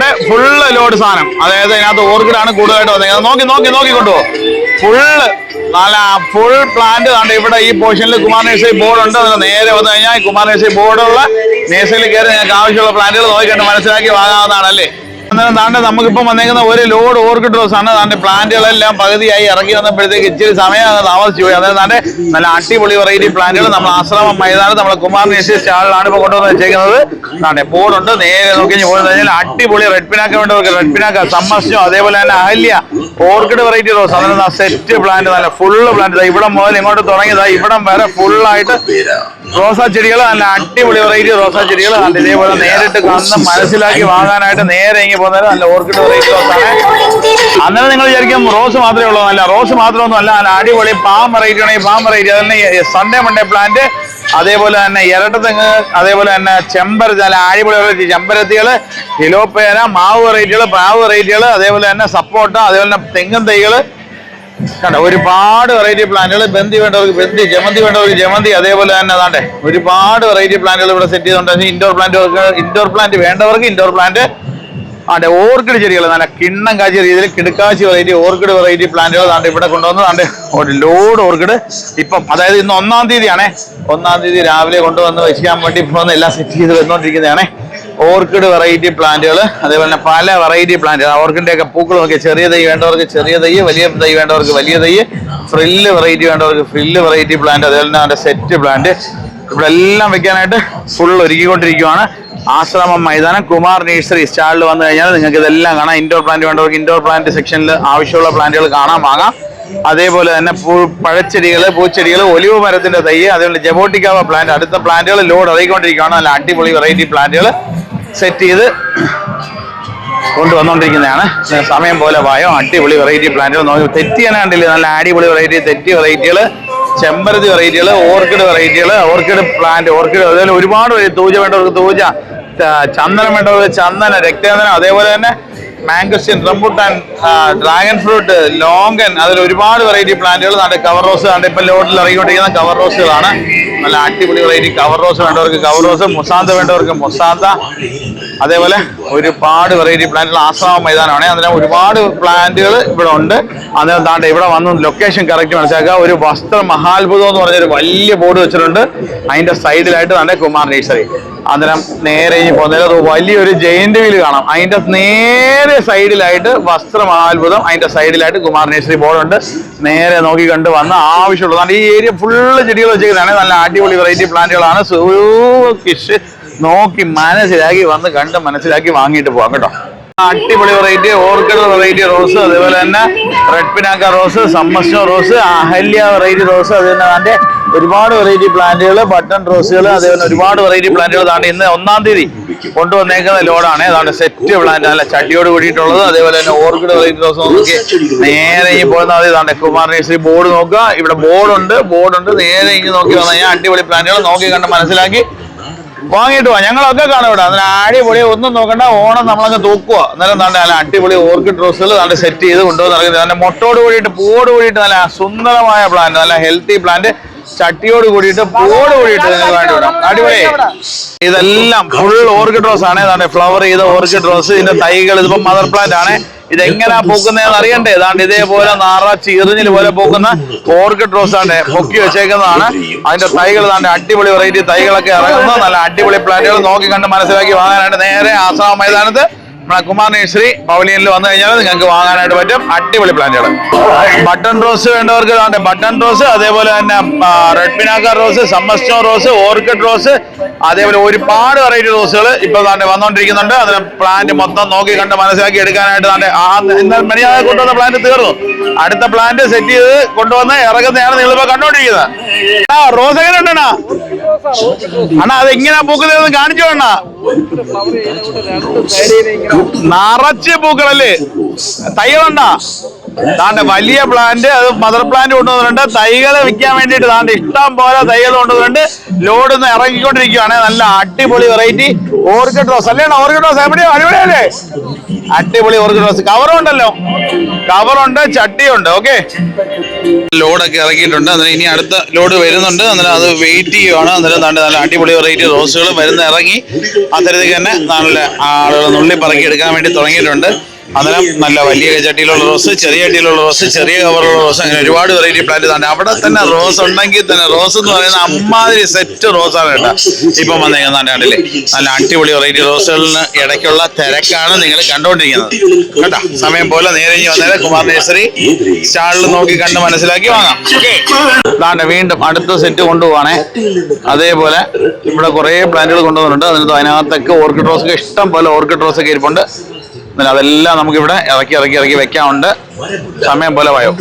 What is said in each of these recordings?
താണ്ടെ full load സാധനം. അതായത് അതിനകത്ത് ഓർക്കിഡാണ് കൂടുതലായിട്ട് വന്നത് നോക്കി നോക്കി നോക്കി കൊണ്ടുപോ. ഫുള്ള് നല്ല ഫുൾ പ്ലാന്റ് കണ്ട് ഇവിടെ ഈ പോർഷനിൽ കുമാർ നേഴ്സറി ബോർഡ് ഉണ്ട്. നേരെ വന്നു കഴിഞ്ഞാൽ കുമാർ നേഴ്സറി ബോർഡുള്ള നേഴ്സറിയിൽ കയറി നിങ്ങൾക്ക് ആവശ്യമുള്ള പ്ലാന്റുകൾ നോക്കിക്കണ്ട് മനസ്സിലാക്കി വാങ്ങാവുന്നതാണ് അല്ലേ അന്നേരം താണ്ടെ നമുക്കിപ്പം വന്നേക്കുന്ന ഒരു ലോഡ് ഓർക്കിഡ് റോസ് ആണ് താണ്ടെ പ്ലാന്റുകളെല്ലാം പകുതിയായി ഇറങ്ങി വന്നപ്പോഴത്തേക്ക് ഇച്ചിരി സമയം താമസിച്ചു പോയി അതായത് താണ്ടെ നല്ല അടിപൊളി വെറൈറ്റി പ്ലാന്റുകൾ നമ്മൾ ആശ്രമം മൈതാനം നമ്മുടെ കുമാർ നേഷ്യ സ്റ്റാളിലാണ് ഇപ്പോൾ കൊണ്ടുവന്ന് വെച്ചേക്കുന്നത്. താണ്ടെ ബോർഡുണ്ട്. നേരെ നോക്കി പോയി കഴിഞ്ഞാൽ അടിപൊളി റെഡ് പിനാക്ക വേണ്ടവർക്ക് റെഡ് പിനാക്ക സമ്മസ്യം അതേപോലെ തന്നെ അഹല്യ ഓർക്കിഡ് വെറൈറ്റി റോസ് അന്നേരം സെറ്റ് പ്ലാന്റ് നല്ല ഫുള്ള് പ്ലാന്റ് ഇവിടെ മുതൽ ഇങ്ങോട്ട് തുടങ്ങിയതാ ഇവിടം വരെ ഫുള്ളായിട്ട് റോസാ ചെടികൾ നല്ല അടിപൊളി വെറൈറ്റി റോസാ ചെടികൾ നല്ല ഇതേപോലെ നേരിട്ട് കന്ന് മനസ്സിലാക്കി വാങ്ങാനായിട്ട് നേരെ ഇങ്ങനെ പോകുന്നത് നല്ല ഓർക്കിഡ് വെറൈറ്റി റോസാണ്. അന്നേരം നിങ്ങൾ വിചാരിക്കും റോസ് മാത്രമേ ഉള്ളൂ അല്ല റോസ് മാത്രമൊന്നും അല്ല നല്ല അടിപൊളി പാം വെറൈറ്റി ആണെങ്കിൽ പാം വെറൈറ്റി അതന്നെ സൺഡേ മൺഡേ പ്ലാന്റ് അതേപോലെ തന്നെ ഇരട്ടത്തെങ്ങ് അതേപോലെ തന്നെ ചെമ്പരത്തി നല്ല അടിപൊളി വെറൈറ്റി ചെമ്പരത്തികൾ ഇലോപ്പേന മാവ് വെറൈറ്റികൾ പാവ് വെറൈറ്റികൾ അതേപോലെ തന്നെ സപ്പോട്ട അതേപോലെ തന്നെ തെങ്ങും തൈകൾ കണ്ടോ ഒരുപാട് വെറൈറ്റി പ്ലാന്റുകൾ ബന്ദി വേണ്ടവർക്ക് ബന്ദി ജമന്തി വേണ്ടവർക്ക് ജമന്തി അതേപോലെ തന്നെ അതാണ്ട്. ഒരുപാട് വെറൈറ്റി പ്ലാന്റുകൾ ഇവിടെ സെറ്റ് ചെയ്തിട്ടുണ്ട് ഇൻഡോർ പ്ലാന്റ് ഇൻഡോർ പ്ലാന്റ് വേണ്ടവർക്ക് ഇൻഡോർ പ്ലാന്റ് അതെ ഓർക്കിഡ് ചെടികൾ നല്ല കിണ്ണം കാച്ചിയ രീതിയിൽ കിടക്കാച്ചി വെറൈറ്റി ഓർക്കിഡ് വെറൈറ്റി പ്ലാന്റുകൾ താണ്ട് ഇവിടെ കൊണ്ടുവന്ന് താണ്ട് ഒരു ലോഡ് ഓർക്കിഡ് ഇപ്പം അതായത് ഇന്ന് ഒന്നാം തീയതിയാണേ. ഒന്നാം തീയതി രാവിലെ കൊണ്ടുവന്ന് വെക്കാൻ വേണ്ടി വന്ന് എല്ലാം സെറ്റ് ചെയ്ത് വന്നുകൊണ്ടിരിക്കുന്നതാണേ ഓർക്കിഡ് വെറൈറ്റി പ്ലാന്റുകൾ അതേപോലെ തന്നെ പല വെറൈറ്റി പ്ലാന്റുകൾ. ഓർക്കിഡിന്റെ ഒക്കെ പൂക്കൾ നോക്കിയാൽ ചെറിയ തൈ വേണ്ടവർക്ക് ചെറിയ തൈ വലിയ തൈ വേണ്ടവർക്ക് വലിയ തൈ ഫ്രില്ല് വെറൈറ്റി വേണ്ടവർക്ക് ഫ്രില്ല് വെറൈറ്റി പ്ലാന്റ് അതേപോലെ തന്നെ അതിന്റെ സെറ്റ് പ്ലാന്റ്. ഇവിടെ എല്ലാം വെക്കാനായിട്ട് ഫുൾ ഒരുക്കിക്കൊണ്ടിരിക്കുവാണ്. ആശ്രമം മൈതാനം കുമാർ നേഴ്സറി സ്റ്റാളിൽ വന്നു കഴിഞ്ഞാൽ നിങ്ങൾക്ക് ഇതെല്ലാം കാണാം. ഇൻഡോർ പ്ലാന്റ് വേണ്ടവർക്ക് ഇൻഡോർ പ്ലാന്റ് സെക്ഷനിൽ ആവശ്യമുള്ള പ്ലാന്റുകൾ കാണാൻ വാങ്ങാം. അതേപോലെ തന്നെ പൂ പഴച്ചെടികൾ പൂച്ചെടികൾ ഒലിവ് മരത്തിന്റെ തൈ അതേപോലെ ജബോട്ടിക്കാവ പ്ലാന്റ് അടുത്ത പ്ലാന്റുകൾ ലോഡ് ഇറങ്ങിക്കൊണ്ടിരിക്കുകയാണ് നല്ല അടിപൊളി വെറൈറ്റി പ്ലാന്റുകൾ സെറ്റ് ചെയ്ത് കൊണ്ടുവന്നുകൊണ്ടിരിക്കുന്നതാണ് സമയം പോലെ വായോ അടിപൊളി വെറൈറ്റി പ്ലാന്റുകൾ നോക്കി. തെറ്റിയാണ് കണ്ടില്ലേ നല്ല അടിപൊളി വെറൈറ്റി തെറ്റി വെറൈറ്റികൾ ചെമ്പരത്തി വെറൈറ്റികൾ ഓർക്കിഡ് വെറൈറ്റികൾ ഓർക്കിഡ് പ്ലാന്റ് ഓർക്കിഡ് അതുപോലെ ഒരുപാട്. തൂജ വേണ്ടവർക്ക് തൂജ ചന്ദനം വേണ്ടവർക്ക് ചന്ദന രക്തചന്ദനം അതേപോലെ തന്നെ mangosteen rambutan dragon fruit longan അതിൽ ഒരുപാട് വെറൈറ്റി പ്ലാന്റുകൾ നല്ല കവർ റോസ് കണ്ട് ഇപ്പം ലോഡിൽ ഇറങ്ങിക്കൊണ്ടിരിക്കുന്ന കവർ റോസുകളാണ് നല്ല അടിപൊളി വെറൈറ്റി കവർ റോസ് വേണ്ടവർക്ക് കവർ റോസ് മുസാന്ത വേണ്ടവർക്ക് മുസാന്ത. അതേപോലെ ഒരുപാട് വെറൈറ്റി പ്ലാന്റുകൾ ആശ്രമ മൈതാനമാണ് അതിന് ഒരുപാട് പ്ലാന്റുകൾ ഇവിടെ ഉണ്ട്. അതിനെ താണ്ട് ഇവിടെ വന്ന് ലൊക്കേഷൻ കറക്റ്റ് മനസ്സിലാക്കുക. ഒരു വസ്ത്ര മഹാത്ഭുതം എന്ന് പറഞ്ഞൊരു വലിയ ബോർഡ് വെച്ചിട്ടുണ്ട്. അതിന്റെ സൈഡിലായിട്ട് തന്നെ കുമാർ നേഴ്സറി അന്നേരം നേരെ ഇനി പോകുന്നത് വലിയൊരു ജയിന്റ് വീൽ കാണാം. അതിന്റെ നേരെ സൈഡിലായിട്ട് വസ്ത്രമാത്ഭുതം അതിന്റെ സൈഡിലായിട്ട് കുമാർ നേഴ്സറി ബോർഡ് ഉണ്ട്. നേരെ നോക്കി കണ്ട് വന്ന് ആവശ്യമുള്ളത്. ഈ ഏരിയ ഫുള്ള് ചെടികൾ വെച്ചിരിക്കുന്നതാണ്. നല്ല അടിപൊളി വെറൈറ്റി പ്ലാന്റുകളാണ്. കിഷ് നോക്കി മനസ്സിലാക്കി വന്ന് കണ്ട് മനസ്സിലാക്കി വാങ്ങിയിട്ട് പോവാം കേട്ടോ. അടിപൊളി വെറൈറ്റി ഓർക്കിഡ് വെറൈറ്റി റോസ് അതേപോലെ തന്നെ red Pinaka rose summer snow rose Ahalya variety rose അതുപോലെ അതിന്റെ ഒരുപാട് വെറൈറ്റി പ്ലാന്റുകൾ ബട്ടൺ റോസുകൾ അതേപോലെ ഒരുപാട് വെറൈറ്റി പ്ലാന്റുകൾ അതാണ് ഇന്ന് ഒന്നാം തീയതി കൊണ്ടുവന്നേക്കുന്ന ലോഡാണ്. അതാണ് സെറ്റ് പ്ലാന്റ് നല്ല ചട്ടിയോട് കൂടിയിട്ടുള്ളത്. അതേപോലെ തന്നെ ഓർക്കിഡ് വെറൈറ്റി റോസ് നോക്കി. നേരെ ഈ പോകുന്ന മതി താണ്ടെ കുമാർ നേഴ്സറി ബോർഡ് നോക്കുക. ഇവിടെ ബോർഡുണ്ട് ബോർഡുണ്ട് നേരെ ഇങ്ങനെ നോക്കി വന്നു കഴിഞ്ഞാൽ അടിപൊളി പ്ലാന്റുകൾ നോക്കി കണ്ട് മനസ്സിലാക്കി. വാങ്ങിയിട്ട് വാ. ഞങ്ങളൊക്കെ കാണും ഇവിടെ. അതിന് അടിപൊളി ഒന്നും നോക്കണ്ട. ഓണം നമ്മളങ്ങ് തൂക്കുക അന്നേരം നല്ല നല്ല അടിപൊളി ഓർക്കിഡ് റോസുകൾ നല്ല സെറ്റ് ചെയ്ത് കൊണ്ടുവന്ന് ഇറങ്ങുന്നത് നല്ല മുട്ടോട് കൂടിയിട്ട് പൂവോട് കൂടിയിട്ട് നല്ല സുന്ദരമായ പ്ലാന്റ് നല്ല ഹെൽത്തി പ്ലാന്റ് ചട്ടിയോട് കൂടിയിട്ട് പൂവോട് കൂടിയിട്ട് അടിപൊളി. ഇതെല്ലാം ഫുൾ ഓർക്കിഡ് റോസ് ആണ്. ഫ്ലവർ ചെയ്ത ഓർക്കിഡ് റോസ് ഇതിന്റെ തൈകൾ ഇതിപ്പോ മദർ പ്ലാന്റ് ആണ്. ഇത് എങ്ങനെയാ പൂക്കുന്നതെന്ന് അറിയണ്ടേ? ഏതാണ്ട് ഇതേപോലെ നാറ ചീറിഞ്ഞിൽ പോലെ പൂക്കുന്ന ഓർക്കിഡ് റോസ് ആണ് പൊക്കി വെച്ചേക്കുന്നതാണ്. അതിന്റെ തൈകൾ താണ്ട് അടിപൊളി വെറൈറ്റി തൈകളൊക്കെ ഇറങ്ങുന്നു. നല്ല അടിപൊളി പ്ലാന്റുകൾ നോക്കി കണ്ട് മനസ്സിലാക്കി വാങ്ങാനായിട്ട് നേരെ ആസാം മൈതാനത്ത് നമ്മുടെ കുമാർ പവലിയനിൽ വന്നു കഴിഞ്ഞാൽ നിങ്ങൾക്ക് വാങ്ങാനായിട്ട് പറ്റും. അടിപൊളി പ്ലാന്റുകൾ ബട്ടൺ റോസ് വേണ്ടവർക്ക് ഇതാണ്ട് ബട്ടൺ റോസ് അതേപോലെ തന്നെ red Pinaka rose summer snow rose orchid rose അതേപോലെ ഒരുപാട് വെറൈറ്റി റോസുകൾ ഇപ്പൊ താണ്ടെ വന്നുകൊണ്ടിരിക്കുന്നുണ്ട് അതിന് പ്ലാന്റ് മൊത്തം നോക്കി കണ്ട് മനസ്സിലാക്കി എടുക്കാനായിട്ട് താണ്ടെ ആ ഇന്നലെ മെനിയാതെ കൊണ്ടുവന്ന പ്ലാന്റ് തീർന്നു. അടുത്ത പ്ലാന്റ് സെറ്റ് ചെയ്ത് കൊണ്ടുവന്ന് ഇറങ്ങുന്നതാണ് നിങ്ങളിപ്പോ കണ്ടോണ്ടിരിക്കുന്നത്. ആ റോസ് എങ്ങനെ ഉണ്ടണ്ണാ അണ്ണാ അതെങ്ങനെ പൂക്കുന്നത് കാണിച്ചു വേണ്ട നിറച്ച് പൂക്കളല്ലേ? തൈകളുണ്ടാ താണ്ടെ വലിയ പ്ലാന്റ് അത് മദർ പ്ലാന്റ് കൊണ്ടുവന്നിട്ടുണ്ട്. തൈകൾ വിൽക്കാൻ വേണ്ടിയിട്ട് താണ്ട് ഇഷ്ടം പോലെ തൈകൾ കൊണ്ടുവന്നിട്ടുണ്ട്. ലോഡ് ഒന്ന് ഇറങ്ങിക്കൊണ്ടിരിക്കുകയാണ്. നല്ല അടിപൊളി വെറൈറ്റി ഓർക്കിഡ് റോസ് അല്ലേ ഓർക്കിഡ് റോസ് എവിടെയോ? അടിപൊളിയല്ലേ? അടിപൊളി ഓർക്കിഡ് റോസ് കവറും ഉണ്ടല്ലോ കവറുണ്ട് ചട്ടിയുണ്ട്. ഓക്കെ ലോഡൊക്കെ ഇറക്കിയിട്ടുണ്ട്. അന്നേരം ഇനി അടുത്ത ലോഡ് വരുന്നുണ്ട്. അന്നേരം അത് വെയിറ്റ് ചെയ്യുവാണ്. അന്നേരം നല്ല നല്ല അടിപൊളി വെറൈറ്റി റോസുകൾ വരുന്ന ഇറങ്ങി. അത്തരത്തിൽ തന്നെ നല്ല ആളുകൾ നുള്ളി പറക്കി എടുക്കാൻ വേണ്ടി തുടങ്ങിയിട്ടുണ്ട്. അന്നേരം നല്ല വലിയ ചട്ടിയിലുള്ള റോസ് ചെറിയ ചട്ടിയിലുള്ള റോസ് ചെറിയ കവറുള്ള റോസ് അങ്ങനെ ഒരുപാട് വെറൈറ്റി പ്ലാന്റ് തന്നെ അവിടെ തന്നെ റോസ് ഉണ്ടെങ്കിൽ തന്നെ റോസ് എന്ന് പറയുന്ന അമ്മാതിരി സെറ്റ് റോസാണ് കേട്ടോ. ഇപ്പം വന്നേക്കുന്ന കണ്ടില്ലേ? നല്ല അടിപൊളി വെറൈറ്റി റോസുകളിന് ഇടയ്ക്കുള്ള തിരക്കാണ് നിങ്ങൾ കണ്ടുകൊണ്ടിരിക്കുന്നത് കേട്ടോ സമയം പോലെ നേരെ വന്നേരം കുമാർ നേഴ്സറി സ്റ്റാളിൽ നോക്കി കണ്ട് മനസ്സിലാക്കി വാങ്ങാം. ദാണ്ട വീണ്ടും അടുത്ത സെറ്റ് കൊണ്ടുപോവാണേ. അതേപോലെ ഇവിടെ കുറേ പ്ലാന്റുകൾ കൊണ്ടുവന്നിട്ടുണ്ട്. അതിനകത്തൊക്കെ ഓർക്കിഡ് റോസ് ഇഷ്ടം പോലെ ഓർക്കിഡ് റോസ് ഒക്കെ ഇരിപ്പുണ്ട്. എന്നാലും അതെല്ലാം നമുക്കിവിടെ ഇറക്കി ഇറക്കി ഇറക്കി വെക്കാറുണ്ട് സമയം പോലെ വയോ.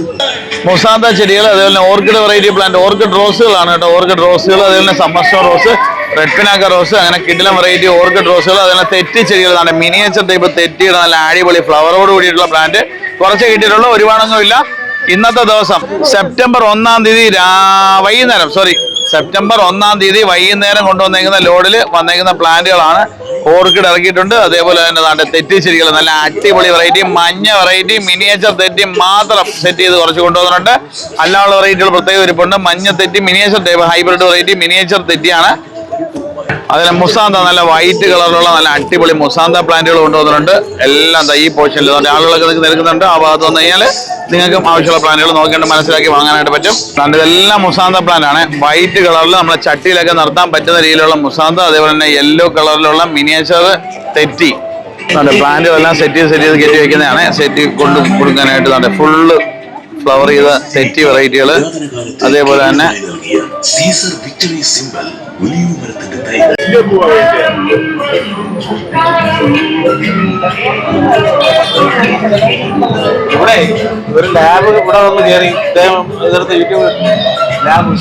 മുസാന്ത ചെടികൾ അതേപോലെ ഓർക്കിഡ് വെറൈറ്റി പ്ലാന്റ് ഓർക്കിഡ് റോസുകളാണ് കേട്ടോ. ഓർക്കിഡ് റോസുകൾ അതേപോലെ സമ്മർഷോ റോസ് റെഡ് പിനാക്ക റോസ് അങ്ങനെ കിഡിലം വെറൈറ്റി ഓർക്കിഡ് റോസുകൾ അതേപോലെ തെറ്റി ചെടികൾ ചെടികളാണ് മിനിയേച്ചർ ടൈപ്പ് തെറ്റിയുടെ നല്ല അടിപൊളി ഫ്ലവറോട് കൂടിയിട്ടുള്ള പ്ലാന്റ് കുറച്ച് കിട്ടിയിട്ടുള്ള ഒരുപാടൊന്നും ഇല്ല. ഇന്നത്തെ ദിവസം സെപ്റ്റംബർ ഒന്നാം തീയതി വൈകുന്നേരം സോറി സെപ്റ്റംബർ ഒന്നാം തീയതി വൈകുന്നേരം കൊണ്ടുവന്നേക്കുന്ന ലോഡിൽ വന്നേക്കുന്ന പ്ലാന്റുകളാണ് ഓർക്കിഡ് ഇറക്കിയിട്ടുണ്ട്. അതേപോലെ തന്നെ നാട്ടെ തെറ്റി ചെടികൾ നല്ല അടിപൊളി വെറൈറ്റി മഞ്ഞ വെറൈറ്റി മിനിയേച്ചർ തെറ്റി മാത്രം സെറ്റ് ചെയ്ത് കുറച്ച് കൊണ്ടുവന്നിട്ടുണ്ട്. അല്ലാനുള്ള വെറൈറ്റികൾ പ്രത്യേകം ഇരിപ്പുണ്ട് മഞ്ഞ തെറ്റി മിനിയേച്ചർ ഹൈബ്രിഡ് വെറൈറ്റി മിനിയേച്ചർ തെറ്റിയാണ്. അതിലെ മുസാന്ത നല്ല വൈറ്റ് കളറിലുള്ള നല്ല അടിപൊളി മുസാന്ത പ്ലാന്റുകൾ കൊണ്ടുവന്നിട്ടുണ്ട്. എല്ലാം ഈ പോർഷനിൽ ആളുകളൊക്കെ നിങ്ങൾക്ക് നിൽക്കുന്നുണ്ട് ആ ഭാഗത്ത് വന്നു കഴിഞ്ഞാൽ നിങ്ങൾക്കും ആവശ്യമുള്ള പ്ലാന്റുകൾ നോക്കിയിട്ട് മനസ്സിലാക്കി വാങ്ങാനായിട്ട് പറ്റും. അതുകൊണ്ട് ഇതെല്ലാം മുസാന്ത പ്ലാന്റാണ് വൈറ്റ് കളറിൽ നമ്മളെ ചട്ടിയിലൊക്കെ നിർത്താൻ പറ്റുന്ന രീതിയിലുള്ള മുസാന്ത അതേപോലെ തന്നെ യെല്ലോ കളറിലുള്ള മിനിയേച്ചർ തെറ്റി പ്ലാന്റുകളെല്ലാം സെറ്റ് ചെയ്ത് സെറ്റ് ചെയ്ത് കയറ്റി വെക്കുന്നതാണ്. സെറ്റ് കൊണ്ട് കൊടുക്കാനായിട്ട് ഫുള്ള് ഫ്ലവർ ചെയ്ത സെറ്റി വെറൈറ്റികൾ അതേപോലെ തന്നെ സീസർ വിക്ടറി സിമ്പൽ ഒലിവ് മരത്തിന്റെ തൈ ഇവിടെ ഒരു ലാബ് ഇവിടെ വന്ന് കയറി. യൂട്യൂബ് ലാബ്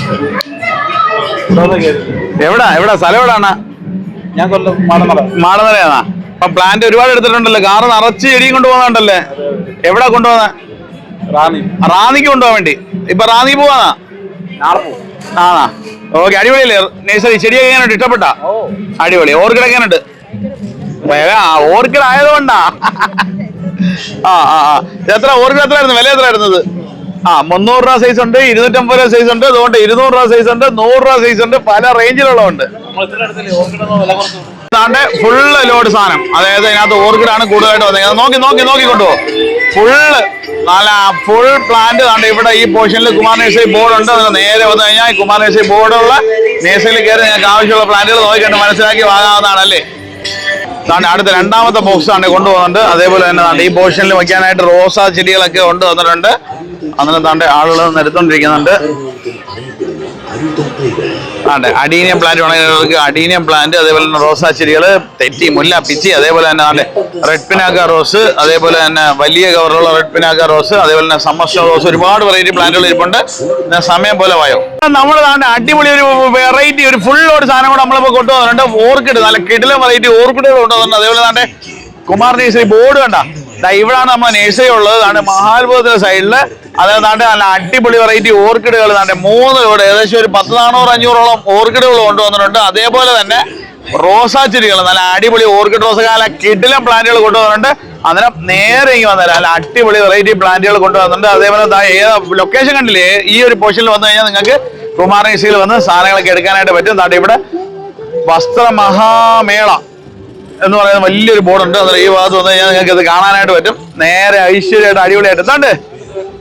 എവിടാ? എവിടാ? സ്ഥലം എവിടാണ്? ഞാൻ കൊല്ലം മാടമറ മാടനിലയാണോ അപ്പൊ പ്ലാന്റ് ഒരുപാട് എടുത്തിട്ടുണ്ടല്ലോ. കാറ് നിറച്ച് ചെടിയും കൊണ്ടുപോകുന്നുണ്ടല്ലേ? എവിടാ കൊണ്ടുപോകുന്ന? റാണി റാന്നിക്ക് കൊണ്ടുപോകാൻ വേണ്ടി. ഇപ്പൊ റാന്നി പോവാന്നാ? പോകും ആണാ? ഓക്കെ അടിപൊളിയല്ലേ? നേഴ്സറി ചെടിയൊക്കെ എങ്ങനെയുണ്ട്? ഇഷ്ടപ്പെട്ടാ? അടിപൊളി. ഓർക്കിഡ് എങ്ങനെയുണ്ട്? ഓർക്കിഡ് ആയതുകൊണ്ടാ. ആ ആ എത്ര? ഓർക്കിഡ് എത്രയായിരുന്നു? വില എത്രയായിരുന്നത്? ആ മുന്നൂറ് രൂപ സൈസ് ഉണ്ട് ഇരുന്നൂറ്റമ്പത് രൂപ സൈസ് ഉണ്ട്. അതുകൊണ്ട് ഇരുന്നൂറ് രൂപ സൈസ് ഉണ്ട് നൂറ് രൂപ സൈസ് ഉണ്ട്. പല റേഞ്ചിലുള്ളതുണ്ട് ഫുള്ള് ലോഡ് സാധനം. അതായത് അതിനകത്ത് ഓർക്കിഡാണ് കൂടുതലായിട്ട് വന്നത് നോക്കി നോക്കി നോക്കി കൊണ്ടുപോകും ഫുള്ള് നല്ല ഫുൾ പ്ലാന്റ് കണ്ട് ഇവിടെ ഈ പോർഷനിൽ കുമാർ നേഴ്സറി ബോർഡ് ഉണ്ട്. നേരെ വന്നു കഴിഞ്ഞാൽ കുമാർ നേഴ്സറി ബോർഡുള്ള നേഴ്സറിയിൽ കയറി ഞങ്ങൾക്ക് ആവശ്യമുള്ള പ്ലാന്റുകൾ നോക്കിക്കണ്ട് മനസ്സിലാക്കി വാങ്ങാവുന്നതാണ് അല്ലേ? അതാണ് അടുത്ത രണ്ടാമത്തെ ബോക്സ് ആണ് കൊണ്ടുപോകുന്നുണ്ട് അതേപോലെ തന്നെ താണ്ട് ഈ പോർഷനിൽ വയ്ക്കാനായിട്ട് റോസാ ചെടികളൊക്കെ കൊണ്ട് വന്നിട്ടുണ്ട് അന്നേരം താണ്ടെ ആളുകൾ നിരത്തോണ്ടിരിക്കുന്നുണ്ട് ആണ്ട് അടീനിയം പ്ലാന്റ് വേണമെങ്കിൽ അടീനിയം പ്ലാന്റ് അതേപോലെ തന്നെ റോസാ ചെടികൾ തെറ്റി മുല്ല പിച്ചി അതേപോലെ തന്നെ ആണ്ടെ റെഡ് പിനാക്ക റോസ് അതേപോലെ തന്നെ വലിയ കവറുള്ള റെഡ് പിനാക്ക റോസ് അതേപോലെ തന്നെ സമ്മർഷ റോസ് ഒരുപാട് വെറൈറ്റി പ്ലാന്റുകൾ ഇരിപ്പുണ്ട്. സമയം പോലെ വായോ. നമ്മൾ നാട്ടിൽ അടിപൊളി ഒരു വെറൈറ്റി ഒരു ഫുൾ ഒരു സാധനം കൂടെ നമ്മളിപ്പോ കൊണ്ടുവന്നിട്ടുണ്ട്. ഓർക്കിഡ് നല്ല കിടിലം വെറൈറ്റി ഓർക്കിഡുകൾ കൊണ്ടുവന്നിട്ടുണ്ട്. അതേപോലെ തന്നെ കുമാർ നേഴ്സറി ബോർഡ് കണ്ട. ഇവിടാണ് നമ്മൾ നേഴ്സറി ഉള്ളത്. താണ്ടെ മഹാത്ഭുതത്തിന്റെ സൈഡിൽ അതായത് നല്ല അടിപൊളി വെറൈറ്റി ഓർക്കിഡുകൾ താണ്ടെ മൂന്ന് ഇവിടെ ഏകദേശം ഒരു പത്ത് നാനൂറ് അഞ്ഞൂറോളം ഓർക്കിഡുകൾ കൊണ്ടുവന്നിട്ടുണ്ട്. അതേപോലെ തന്നെ റോസാ ചെടികൾ നല്ല അടിപൊളി ഓർക്കിഡ് റോസ നല്ല കിടിലം പ്ലാന്റുകൾ കൊണ്ടുവന്നിട്ടുണ്ട്. അന്നേരം നേരെ ഇങ്ങനെ വന്നേരം. നല്ല അടിപൊളി വെറൈറ്റി പ്ലാന്റുകൾ കൊണ്ടുവന്നിട്ടുണ്ട്. അതേപോലെ ഏത് ലൊക്കേഷൻ കണ്ടില്ലേ? ഈ ഒരു പൊസിഷനിൽ വന്നു കഴിഞ്ഞാൽ നിങ്ങൾക്ക് കുമാർ നേഴ്സറിയിൽ വന്ന് സാധനങ്ങളൊക്കെ എടുക്കാനായിട്ട് പറ്റും. താണ്ടെ ഇവിടെ വസ്ത്രമഹാമേള എന്ന് പറയുന്ന വലിയൊരു ബോർഡുണ്ട്. അന്നേരം ഈ ഭാഗത്ത് വന്നു കഴിഞ്ഞാൽ നിങ്ങൾക്ക് ഇത് കാണാനായിട്ട് പറ്റും. നേരെ ഐശ്വര്യമായിട്ട് അടിപൊളിയായിട്ട്. എന്താണ്ട്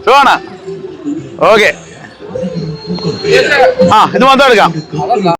സുഖമാണ് ഓക്കെ. ആ ഇത് മാത്രം എടുക്കാം.